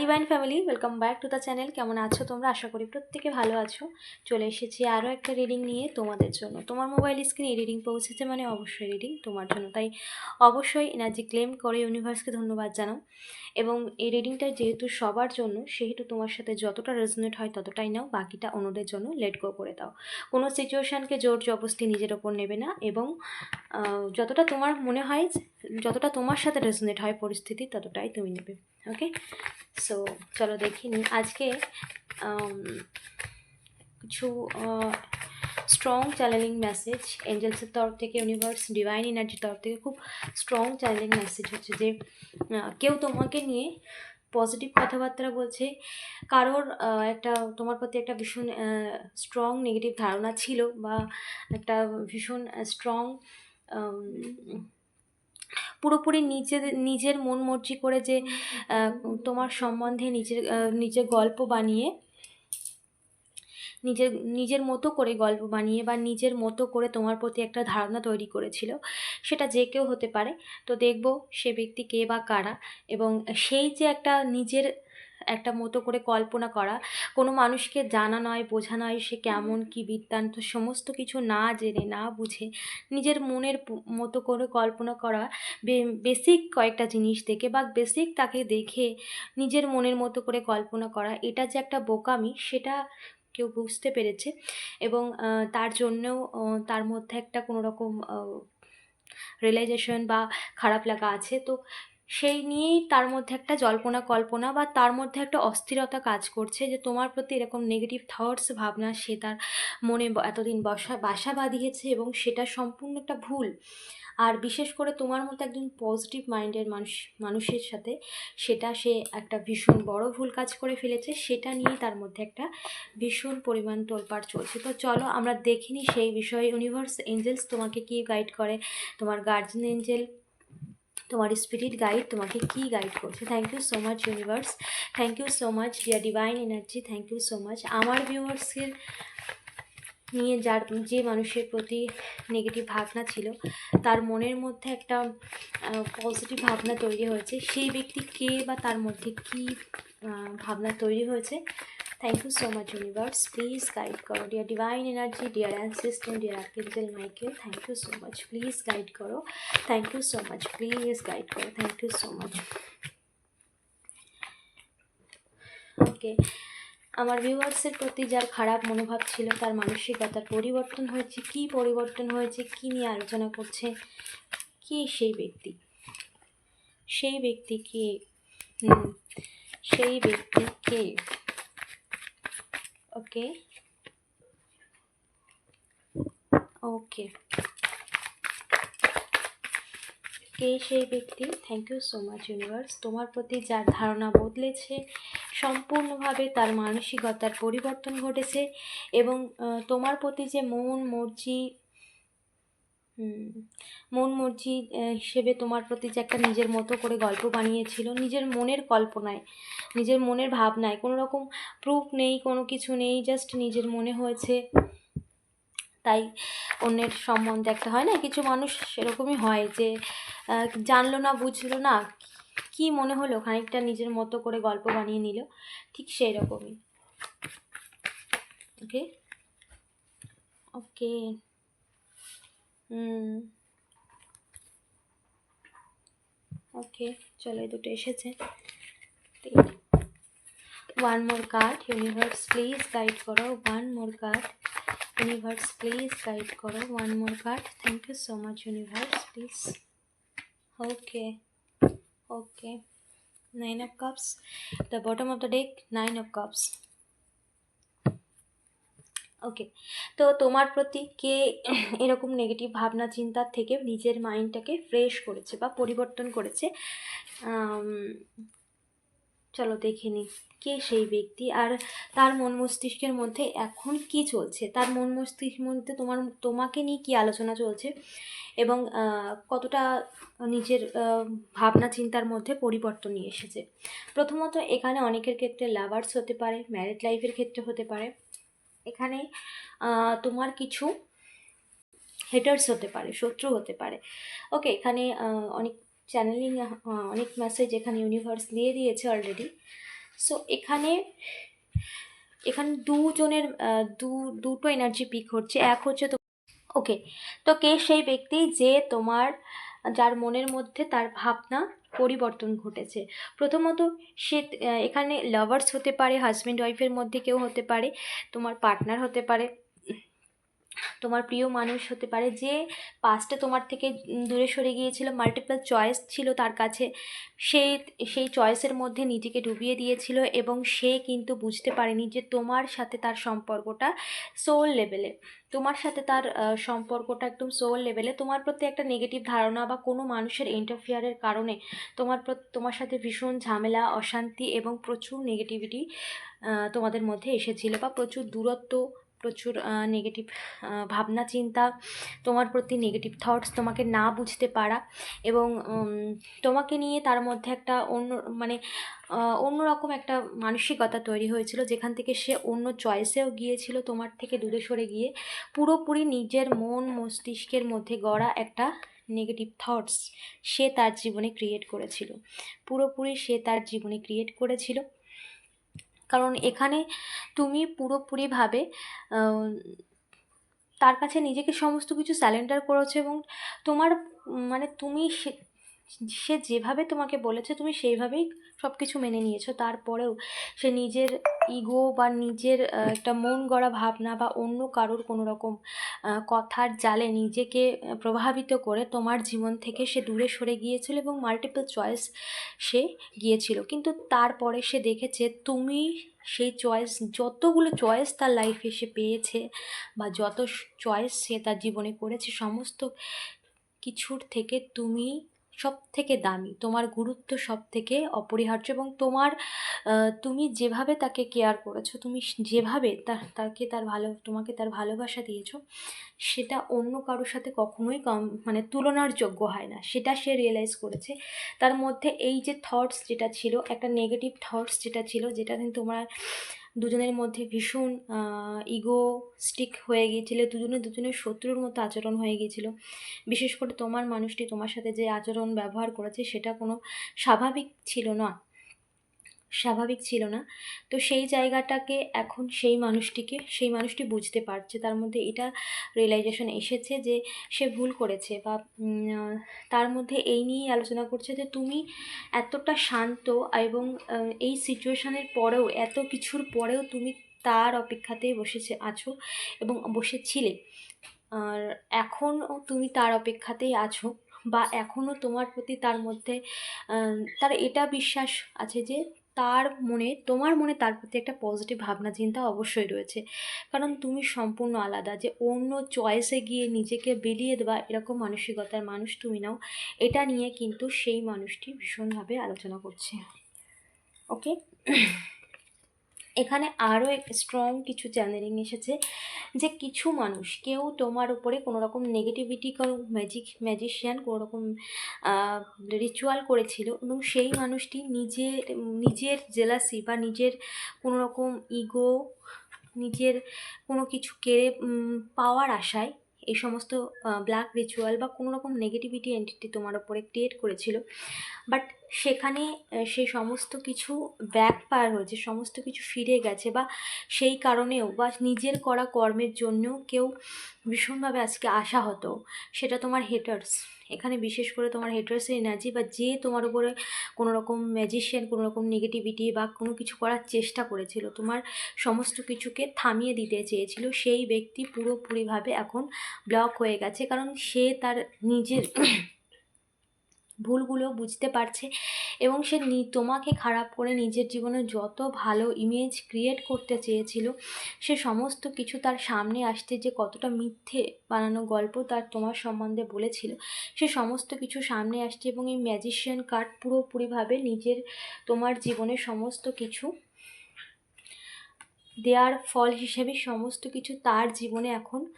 Divine family welcome back to the channel কেমন আছো তোমরা? আশা করি প্রত্যেকে ভালো আছো। চলে এসেছি আরও একটা রিডিং নিয়ে তোমাদের জন্য। তোমার মোবাইল স্ক্রিনে এই রিডিং পৌঁছেছে মানে অবশ্যই রিডিং তোমার জন্য। তাই অবশ্যই এনার্জি ক্লেম করে ইউনিভার্সকে ধন্যবাদ জানাও। এবং এই রিডিংটা যেহেতু সবার জন্য, সেহেতু তোমার সাথে যতটা রেজনেট হয় ততটাই নাও, বাকিটা অন্যদের জন্য লেট গো করে দাও। কোনো সিচুয়েশানকে জোর জবস্তি নিজের ওপর নেবে না এবং যতটা তোমার মনে হয়, যতটা তোমার সাথে রেজনেট হয় পরিস্থিতি, ততটাই তুমি নেবে ওকে সো চলো দেখি নিই। আজকে কিছু স্ট্রং চ্যানেলিং মেসেজ এঞ্জেলসের তরফ থেকে ইউনিভার্স ডিভাইন এনার্জির তরফ থেকে খুব স্ট্রং চ্যানেলিং মেসেজ হচ্ছে যে কেউ তোমাকে নিয়ে পজিটিভ কথাবার্তা বলছে। কারোর একটা, তোমার প্রতি একটা ভীষণ স্ট্রং নেগেটিভ ধারণা ছিল বা একটা ভীষণ স্ট্রং পুরোপুরি নিজের নিজের মন মর্জি করে যে তোমার সম্বন্ধে নিজের নিজের গল্প বানিয়ে নিজের নিজের মতো করে গল্প বানিয়ে বা নিজের মতো করে তোমার প্রতি একটা ধারণা তৈরি করেছিল, সেটা যে কেউ হতে পারে। তো দেখব সে ব্যক্তি কে বা কারা এবং সেই যে একটা নিজের একটা মতো করে কল্পনা করা, কোনো মানুষকে জানা নয়, বোঝা নয় সে কেমন, কি বৃত্তান্ত সমস্ত কিছু না জেনে, না বুঝে নিজের মনের মতো করে কল্পনা করা বেসিক কয়েকটা জিনিস দেখে বা বেসিক তাকে দেখে নিজের মনের মতো করে কল্পনা করা, এটা যে একটা বোকামি, সেটা কেউ বুঝতে পেরেছে এবং তার জন্যও তার মধ্যে একটা কোনোরকম রিয়েলাইজেশন বা খারাপ লাগা আছে। তো সেই নিয়েই তার মধ্যে একটা জল্পনা কল্পনা বা তার মধ্যে একটা অস্থিরতা কাজ করছে যে তোমার প্রতি এরকম নেগেটিভ থটস ভাবনা সে তার মনে এতদিন বসা, বাসা বাঁধিয়েছে এবং সেটা সম্পূর্ণ একটা ভুল। আর বিশেষ করে তোমার মতো একজন পজিটিভ মাইন্ডের মানুষ, মানুষের সাথে সেটা সে একটা ভীষণ বড় ভুল কাজ করে ফেলেছে, সেটা নিয়েই তার মধ্যে একটা ভীষণ পরিমাণ তোলপাড় চলছে। তো চলো আমরা দেখিনি সেই বিষয়ে। ইউনিভার্স এঞ্জেলস তোমাকে কি গাইড করে? তোমার গার্জেন এঞ্জেল তোমার স্পিরিট গাইড তোমাকে কি গাইড করছে? Thank you so much universe thank you so much dear divine energy thank you so much আমার ভিউয়ার্সের নিয়ে যার, যে মানুষের প্রতি নেগেটিভ ভাবনা ছিল, তার মনের মধ্যে একটা পজিটিভ ভাবনা তৈরি হয়েছে। সেই ব্যক্তি কে বা তার মধ্যে কি ভাবনা তৈরি হয়েছে? Thank you so much universe please guide করো dear divine energy dear ancestors dear archangel Michael thank you so much please guide করো thank you so much please guide করো thank you so much okay আমার ভিউয়ার্সের প্রতি যার খারাপ মনোভাব ছিল, তার মানসিকতার পরিবর্তন হয়েছে, কি পরিবর্তন হয়েছে, কি নিয়ে আলোচনা করছে, কি সেই ব্যক্তি? সেই ব্যক্তি কে? সেই ব্যক্তি কে? ওকে ওকে কে সেই ব্যক্তি? Thank you so much universe তোমার প্রতি যার ধারণা বদলেছে, সম্পূর্ণভাবে তার মানসিকতার পরিবর্তন ঘটেছে এবং তোমার প্রতি যে মন, মর্জি হুম, মন মর্জি হিসেবে তোমার প্রতি যে একটা নিজের মতো করে গল্প বানিয়েছিল নিজের মনের কল্পনায় নিজের মনের ভাবনায় কোনো রকম প্রুফ নেই কোনো কিছু নেই জাস্ট নিজের মনে হয়েছে। তাই অন্যের সম্বন্ধে একটা হয় না কিছু মানুষ সেরকমই হয় যে জানলো না বুঝলো না কি মনে হলো খানিকটা নিজের মতো করে গল্প বানিয়ে নিল ঠিক সেই রকমই ওকে ওকে ওকে চলো এই দুটো এসেছে। One more card universe please guide করো। One more card universe please guide করো। One more card thank you so much universe please okay okay nine of cups the bottom of the deck nine of cups okay তো তোমার প্রতি কে এরকম negative ভাবনা চিন্তার থেকে নিজের মাইন্ডটাকে ফ্রেশ করেছে বা পরিবর্তন করেছে? চলো দেখে নিই কে সেই ব্যক্তি? আর তার মন মস্তিষ্কের মধ্যে এখন কি চলছে? তার মন মস্তিষ্কের মধ্যে তোমার, তোমাকে নিয়ে কি আলোচনা চলছে? এবং কতটা নিজের ভাবনা, চিন্তার মধ্যে পরিবর্তন নিয়ে এসেছে? প্রথমত এখানে অনেকের ক্ষেত্রে লাভার্স হতে পারে ম্যারিড লাইফের ক্ষেত্রে হতে পারে। এখানে তোমার কিছু হেটার্স হতে পারে, শত্রু হতে পারে। ওকে এখানে অনেক চ্যানেলিং অনেক মেসেজ এখানে ইউনিভার্স দিয়ে দিয়েছে অলরেডি সো এখানে এখানে দুজনের দু, দুটো এনার্জি পিক হচ্ছে। এক হচ্ছে তো ওকে তো কে সেই ব্যক্তি যে তোমার যার মনের মধ্যে তার ভাবনা পরিবর্তন ঘটেছে। প্রথমত সে এখানে লাভার্স হতে পারে হাজব্যান্ড ওয়াইফের মধ্যে কেউ হতে পারে, তোমার পার্টনার হতে পারে। তোমার প্রিয় মানুষ হতে পারে যে পাস্টে তোমার থেকে দূরে সরে গিয়েছিল মাল্টিপল চয়েস ছিল তার কাছে। সেই সেই চয়েসের মধ্যে নিজেকে ডুবিয়ে দিয়েছিল এবং সে কিন্তু বুঝতে পারেনি যে তোমার সাথে তার সম্পর্কটা সোল লেভেলে তোমার সাথে তার সম্পর্কটা একদম সোল লেভেলে তোমার প্রতি একটা নেগেটিভ ধারণা বা কোনো মানুষের ইন্টারফিয়ারের কারণে তোমার তোমার সাথে ভীষণ ঝামেলা, অশান্তি এবং প্রচুর নেগেটিভিটি তোমাদের মধ্যে এসেছিল বা প্রচুর দূরত্ব প্রচুর নেগেটিভ ভাবনা, চিন্তা, তোমার প্রতি নেগেটিভ থটস তোমাকে না বুঝতে পারা এবং তোমাকে নিয়ে তার মধ্যে একটা অন্য মানে অন্যরকম একটা মানসিকতা তৈরি হয়েছিল। যেখান থেকে সে অন্য চয়েসেও গিয়েছিল তোমার থেকে দূরে সরে গিয়ে। পুরোপুরি নিজের মন, মস্তিষ্কের মধ্যে গড়া একটা নেগেটিভ থটস সে তার জীবনে ক্রিয়েট করেছিল। পুরোপুরি সে তার জীবনে ক্রিয়েট করেছিল। কারণ এখানে তুমি পুরোপুরিভাবে তার কাছে নিজেকে সমস্ত কিছু স্যালেন্ডার করেছ এবং তোমার মানে তুমি সে সে যেভাবে তোমাকে বলেছে, তুমি সেইভাবেই সব কিছু মেনে নিয়েছো। তারপরেও সে নিজের ইগো বা নিজের একটা মন গড়া ভাবনা বা অন্য কারোর কোনো রকম কথার জালে নিজেকে প্রভাবিত করে তোমার জীবন থেকে সে দূরে সরে গিয়েছিল এবং মাল্টিপল চয়েস সে গিয়েছিল। কিন্তু তারপরে সে দেখেছে, তুমি সেই চয়েস যতগুলো চয়েস তার লাইফে সে পেয়েছে বা যত চয়েস সে তার জীবনে করেছে, সমস্ত কিছুর থেকে তুমি সব থেকে দামি, তোমার গুরুত্ব সব থেকে অপরিহার্য এবং তোমার তুমি যেভাবে তাকে কেয়ার করেছ, তুমি যেভাবে তার, তাকে তার ভালো, তোমাকে তার ভালোবাসা দিয়েছ, সেটা অন্য কারোর সাথে কখনোই কম মানে তুলনার যোগ্য হয় না। সেটা সে রিয়েলাইজ করেছে। তার মধ্যে এই যে থটস যেটা ছিল, একটা নেগেটিভ থটস যেটা ছিল, যেটা কিন্তু তোমার দুজনের মধ্যে ভীষণ ইগো স্টিক হয়ে গিয়েছিল, দুজনে দুজনের শত্রুর মতো আচরণ হয়ে গিয়েছিল। বিশেষ করে তোমার মানুষটি তোমার সাথে যে আচরণ ব্যবহার করেছে সেটা কোনো স্বাভাবিক ছিল না। স্বাভাবিক ছিল না। তো সেই জায়গাটাকে এখন সেই মানুষটিকে, সেই মানুষটি বুঝতে পারছে। তার মধ্যে এটা রিয়েলাইজেশন এসেছে যে সে ভুল করেছে বা তার মধ্যে এই নিয়েই আলোচনা করছে যে তুমি এতটা শান্ত এবং এই সিচুয়েশনের পরেও, এত কিছুর পরেও তুমি তার অপেক্ষাতেই বসেছে, আছো এবং বসেছিলে। আর এখনও তুমি তার অপেক্ষাতেই আছো বা এখনও তোমার প্রতি তার মধ্যে তার এটা বিশ্বাস আছে যে তার মনে, তোমার মনে তার প্রতি একটা পজিটিভ ভাবনা, চিন্তা অবশ্যই রয়েছে। কারণ তুমি সম্পূর্ণ আলাদা, যে অন্য চয়েসে গিয়ে নিজেকে বিলিয়ে দেওয়া এরকম মানসিকতার মানুষ তুমি নাও। এটা নিয়ে কিন্তু সেই মানুষটি ভীষণভাবে আলোচনা করছে। ওকে এখানে আরও এক স্ট্রং কিছু চ্যানেলিং এসেছে যে কিছু মানুষ, কেউ তোমার উপরে কোনো রকম নেগেটিভিটি কোনো ম্যাজিক ম্যাজিশিয়ান কোনো রকম রিচুয়াল করেছিল এবং সেই মানুষটি নিজের নিজের জেলাসি বা নিজের কোনো রকম ইগো নিজের কোনো কিছু কেড়ে পাওয়ার আশায় এই সমস্ত ব্ল্যাক রিচুয়াল বা কোনো রকম নেগেটিভিটি এন্টিটি তোমার ওপরে ক্রিয়েট করেছিল। বাট সেখানে সেই সমস্ত কিছু ব্যাক পার হয়েছে সমস্ত কিছু ফিরে গেছে বা সেই কারণেও বা নিজের করা কর্মের জন্যও কেউ ভীষণভাবে আজকে আশাহত, সেটা তোমার হেটার্স এখানে বিশেষ করে তোমার হেটার্সের এনার্জি বা যে তোমার উপরে কোনো রকম ম্যাজিশিয়ান কোনো রকম নেগেটিভিটি বা কোনো কিছু করার চেষ্টা করেছিল, তোমার সমস্ত কিছুকে থামিয়ে দিতে চেয়েছিল, সেই ব্যক্তি পুরোপুরিভাবে এখন ব্লক হয়ে গেছে। কারণ সে তার নিজের ভুলগুলো বুঝতে পারছে এবং সে তোমাকে খারাপ করে নিজের জীবনে যত ভালো ইমেজ ক্রিয়েট করতে চেয়েছিল, সে সমস্ত কিছু তার সামনে আসতে যে কতটা মিথ্যে বানানো গল্প তার তোমার সম্বন্ধে বলেছিল। সে সমস্ত কিছু সামনে আসছে এবং এই ম্যাজিশিয়ান কার্ড পুরোপুরিভাবে নিজের তোমার জীবনের সমস্ত কিছু দেওয়ার ফল হিসেবে সমস্ত কিছু তার জীবনে এখন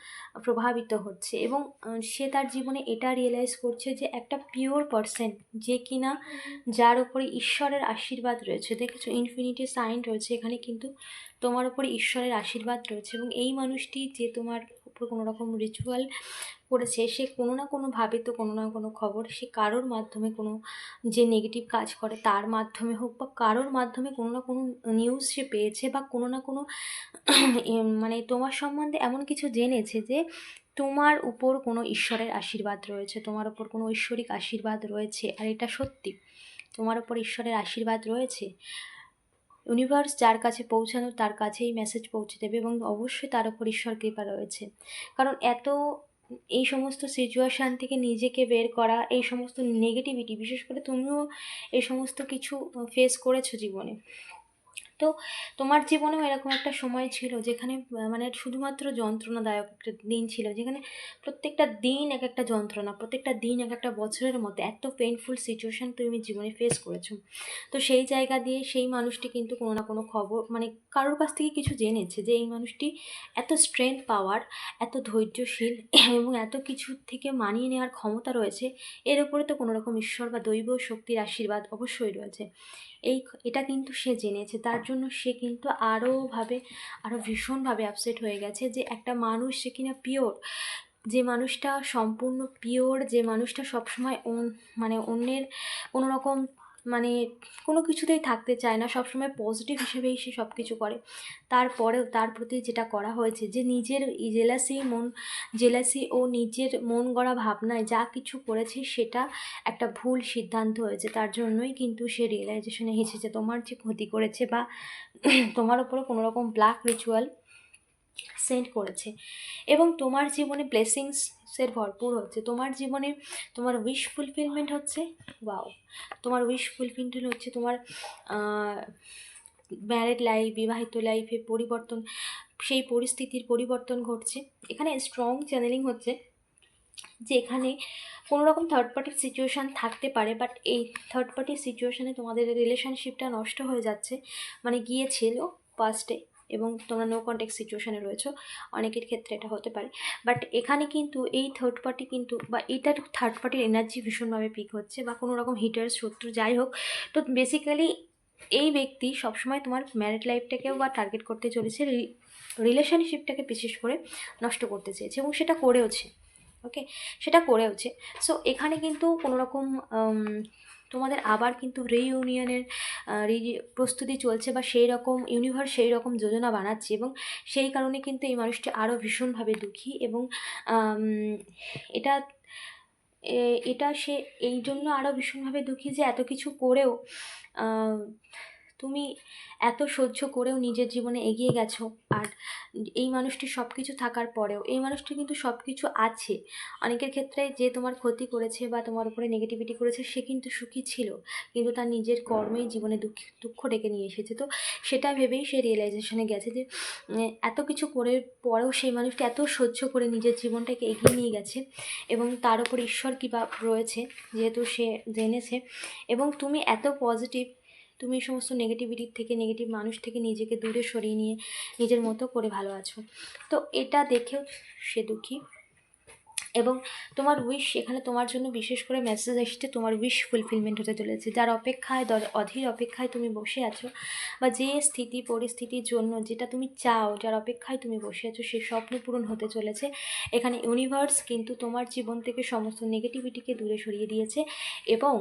প্রভাবিত হচ্ছে এবং সে তার জীবনে এটা রিয়েলাইজ করছে যে একটা পিওর পার্সন যে কিনা যার উপরে ঈশ্বরের আশীর্বাদ রয়েছে। দেখেছ ইনফিনিটি সাইন রয়েছে এখানে কিন্তু তোমার উপরে ঈশ্বরের আশীর্বাদ রয়েছে এবং এই মানুষটি যে তোমার উপর কোনো রকম রিচুয়াল করেছে, সে কোনো না কোনোভাবে তো কোনো না কোনো খবর, সে কারোর মাধ্যমে কোনো যে নেগেটিভ কাজ করে তার মাধ্যমে হোক বা কারোর মাধ্যমে কোনো না কোনো নিউজ সে পেয়েছে বা কোনো না কোনো মানে তোমার সম্বন্ধে এমন কিছু জেনেছে যে তোমার উপর কোনো ঈশ্বরের আশীর্বাদ রয়েছে, তোমার উপর কোনো ঐশ্বরিক আশীর্বাদ রয়েছে, আর এটা সত্যি? তোমার উপর ঈশ্বরের আশীর্বাদ রয়েছে? ইউনিভার্স যার কাছে পৌঁছানো, তার কাছেই মেসেজ পৌঁছে দেবে এবং অবশ্যই তার উপর ঈশ্বর কৃপা রয়েছে। কারণ এত এই সমস্ত সিচুয়েশান থেকে নিজেকে বের করা, এই সমস্ত নেগেটিভিটি বিশেষ করে তুমিও এই সমস্ত কিছু ফেস করেছ জীবনে। তো তোমার জীবনেও এরকম একটা সময় ছিল যেখানে মানে শুধুমাত্র যন্ত্রণাদায়ক একটা দিন ছিল, যেখানে প্রত্যেকটা দিন এক একটা যন্ত্রণা, প্রত্যেকটা দিন এক একটা বছরের মতো এত পেইনফুল সিচুয়েশান তুমি জীবনে ফেস করেছ। তো সেই জায়গা দিয়ে সেই মানুষটি কিন্তু কোনো না কোনো খবর মানে কারোর কাছ থেকে কিছু জেনেছে যে এই মানুষটি এত স্ট্রেংথ পাওয়ার এত ধৈর্যশীল এবং এত কিছু থেকে মানিয়ে নেওয়ার ক্ষমতা রয়েছে, এর উপরে তো কোনো রকম ঈশ্বর বা দৈব শক্তির আশীর্বাদ অবশ্যই রয়েছে। এই এটা কিন্তু সে জেনেছে। তার জন্য সে কিন্তু আরোভাবে আরও ভীষণভাবে আপসেট হয়ে গেছে যে একটা মানুষ সে কিনা পিওর যে মানুষটা সম্পূর্ণ পিওর যে মানুষটা সবসময় মানে অন্যের কোনো রকম মানে কোনো কিছুতেই থাকতে চায় না, সবসময় পজিটিভ হিসেবেই সে সব কিছু করে। তারপরেও, তার প্রতি যেটা করা হয়েছে যে, নিজের জেলাসি মন জেলাসি ও নিজের মন গড়া ভাবনায় যা কিছু করেছে সেটা একটা ভুল সিদ্ধান্ত হয়েছে। তার জন্যই কিন্তু সে রিয়েলাইজেশনে হেসেছে তোমার যে ক্ষতি করেছে বা তোমার ওপরে কোনো রকম ব্ল্যাক রিচুয়াল সেন্ড করেছে। এবং তোমার জীবনে ব্লেসিংসের ভরপুর হচ্ছে। তোমার জীবনে তোমার উইশ ফুলফিলমেন্ট হচ্ছে ওয়াও তোমার উইশ ফুলফিলমেন্ট হচ্ছে তোমার ম্যারেড লাইফ বিবাহিত লাইফে পরিবর্তন, সেই পরিস্থিতির পরিবর্তন ঘটছে। এখানে স্ট্রং চ্যানেলিং হচ্ছে যে এখানে কোনো রকম থার্ড পার্টির সিচুয়েশান থাকতে পারে বাট এই থার্ড পার্টির সিচুয়েশানে তোমাদের রিলেশনশিপটা নষ্ট হয়ে যাচ্ছে। মানে গিয়েছিল পাস্টে এবং তোমরা নো কন্ট্যাক্ট সিচুয়েশানে রয়েছো, অনেকের ক্ষেত্রে এটা হতে পারে। বাট এখানে কিন্তু এই থার্ড পার্টি কিন্তু বা এটার থার্ড পার্টির এনার্জি ভীষণভাবে পিক হচ্ছে বা কোনো রকম হিটার শত্রু যাই হোক, তো বেসিক্যালি এই ব্যক্তি সবসময় তোমার ম্যারিড লাইফটাকেও বা টার্গেট করতে চলেছে রিলেশনশিপটাকে বিশেষ করে নষ্ট করতে চেয়েছে এবং সেটা করেওছে ওকে সেটা করেওছে। সো এখানে কিন্তু কোনো রকম তোমাদের আবার কিন্তু রিইউনিয়নের প্রস্তুতি চলছে বা সেই রকম ইউনিভার্স সেই রকম যোজনা বানাচ্ছে এবং সেই কারণে কিন্তু এই মানুষটি আরও ভীষণভাবে দুঃখী এবং এটা এটা সে, এই জন্য আরও ভীষণভাবে দুঃখী যে এত কিছু করেও তুমি এত সহ্য করেও নিজের জীবনে এগিয়ে গেছো। আর এই মানুষটি সব কিছু থাকার পরেও, এই মানুষটি কিন্তু সব কিছু আছে। অনেকের ক্ষেত্রে যে তোমার ক্ষতি করেছে বা তোমার উপরে নেগেটিভিটি করেছে, সে কিন্তু সুখী ছিল। কিন্তু তার নিজের কর্মেই জীবনে দুঃখ দুঃখ ডেকে নিয়ে এসেছে। তো সেটা ভেবেই সে রিয়েলাইজেশনে গেছে যে এত কিছু করে পরেও সেই মানুষটি এত সহ্য করে নিজের জীবনটাকে এগিয়ে নিয়ে গেছে এবং তার উপর ঈশ্বর কৃপা রয়েছে যেহেতু সে জেনেছে। এবং তুমি এত পজিটিভ তুমি এই সমস্ত নেগেটিভিটির থেকে নেগেটিভ মানুষ থেকে নিজেকে দূরে সরিয়ে নিয়ে নিজের মতো করে ভালো আছো। তো এটা দেখেও সে দুঃখী। এবং তোমার উইশ এখানে তোমার জন্য বিশেষ করে মেসেজ এসছে তোমার উইশ ফুলফিলমেন্ট হতে চলেছে। যার অপেক্ষায় অধীর অপেক্ষায় তুমি বসে আছো বা যে স্থিতি, পরিস্থিতির জন্য যেটা তুমি চাও, যার অপেক্ষায় তুমি বসে আছো সেই স্বপ্ন পূরণ হতে চলেছে। এখানে ইউনিভার্স কিন্তু তোমার জীবন থেকে সমস্ত নেগেটিভিটিকে দূরে সরিয়ে দিয়েছে এবং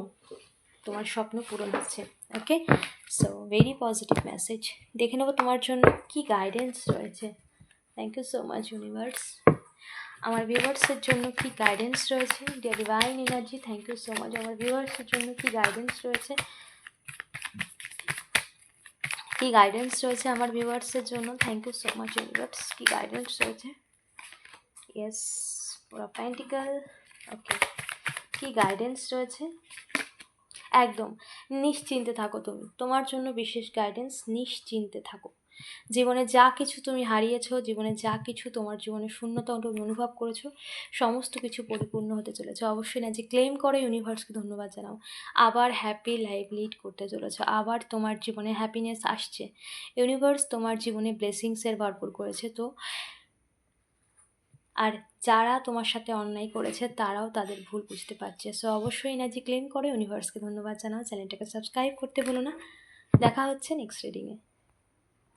তোমার স্বপ্ন পূরণ হচ্ছে। Okay so very positive message দেখে নেব তোমার জন্য কি গাইডেন্স রয়েছে। Thank you so much universe আমার ভিউয়ার্সের জন্য কি গাইডেন্স রয়েছে? Dear divine energy thank you so much আমার ভিউয়ার্সের জন্য কি গাইডেন্স রয়েছে? কি গাইডেন্স রয়েছে আমার ভিউয়ার্সের জন্য? Thank you so much universe কি গাইডেন্স রয়েছে? ইয়েস পুরো প্যান্টিক্যাল ওকে কি গাইডেন্স রয়েছে? একদম নিশ্চিন্তে থাকো তুমি। তোমার জন্য বিশেষ গাইডেন্স নিশ্চিন্তে থাকো। জীবনে যা কিছু তুমি হারিয়েছো, জীবনে যা কিছু তোমার জীবনে শূন্যতা তুমি অনুভব করেছ, সমস্ত কিছু পরিপূর্ণ হতে চলেছে। অবশ্যই না, যে ক্লেম করে ইউনিভার্সকে ধন্যবাদ জানাও। আবার হ্যাপি লাইফ লিড করতে চলেছো। আবার তোমার জীবনে হ্যাপিনেস আসছে। ইউনিভার্স তোমার জীবনে ব্লেসিংসের ভরপুর করেছে। তো আর যারা তোমার সাথে অন্যায় করেছে, তারাও তাদের ভুল বুঝতে পারছে। সো অবশ্যই এনার্জি ক্লেম করে। ইউনিভার্সকে ধন্যবাদ জানাও। চ্যানেলটাকে সাবস্ক্রাইব করতে ভুলো না। দেখা হচ্ছে নেক্সট রিডিংয়ে